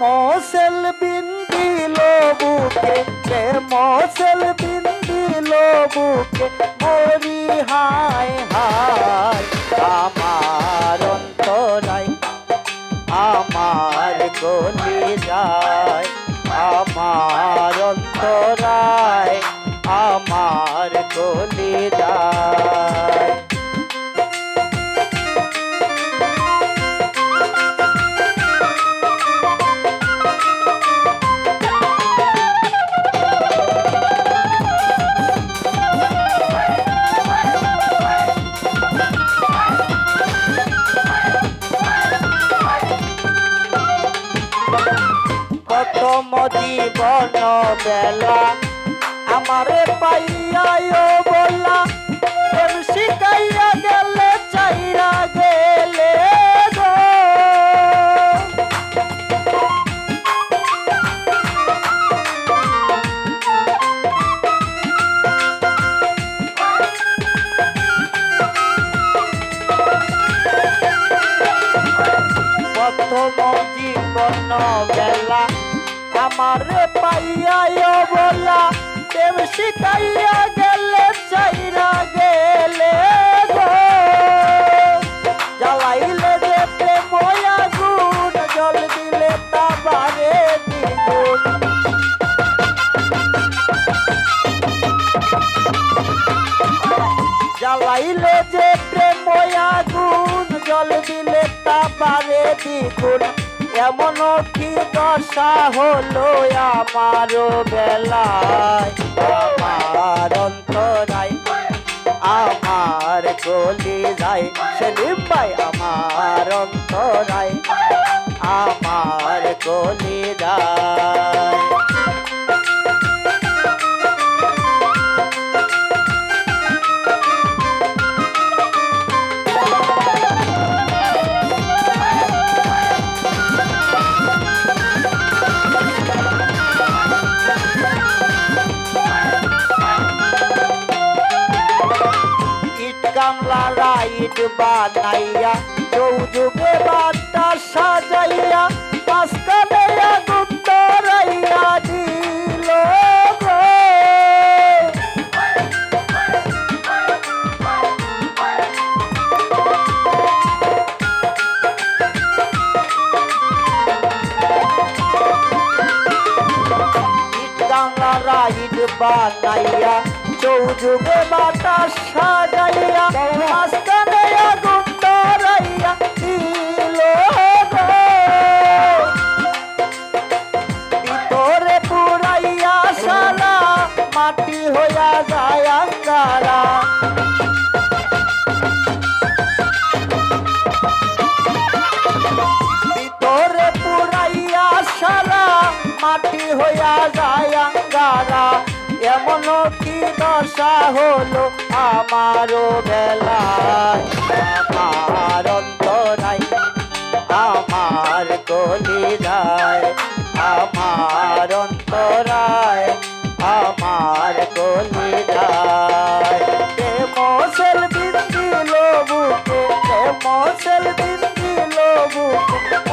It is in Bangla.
মসেল বিন্দিল বুকে প্রেম সেল বিন্দিল বুকে মরি হায় হায়, আমার অন্তরায়, আমার গলি যায়, আমার অন্তরায়, আমার গলি যায়। প্রথম জীবন বেলা। আমারে পাইয়াও বলা প্রেম শিখাইয়া গেলে চাইরা গেলে প্রথম জীবন বেলা। আমারে পাইয়া বলা, দেব শিখাইয়া গেলে চাইরা গেলে জ্বালাইলে যে প্রেম আগুন জল দিলে তা বারে দ্বিগুণ। জ্বালাইলে যে প্রেম আগুন জল দিলে তা বারে দ্বিগুণ। এমন কি দশা হলো আমার বেলায়? আমার অন্তরায়, আমার গলি যায়। সেলিম ভাই আমার অন্তরায়, আমার গলি যায়। রাইট বানাইয়া চৌযুগে বাট্টা সাজাইয়া মাঝখানে আগুন ধরাইয়া দিল রাইট বানাইয়া চৌযুগে বাটা সাজাইয়া মাঝখানে আগুন ধরাইয়া দিল। ভিতরে পুরাইয়া সারা মাটি হইয়া যায় আঙ্গারা আসা হলো আমারও বেলায়। আমার অন্তরায়, আমার কলিরায় আমার অন্তরায়, আমার কলিরায় প্রেম সেল দিন দিল বুকে প্রেম দিন দিল বুকে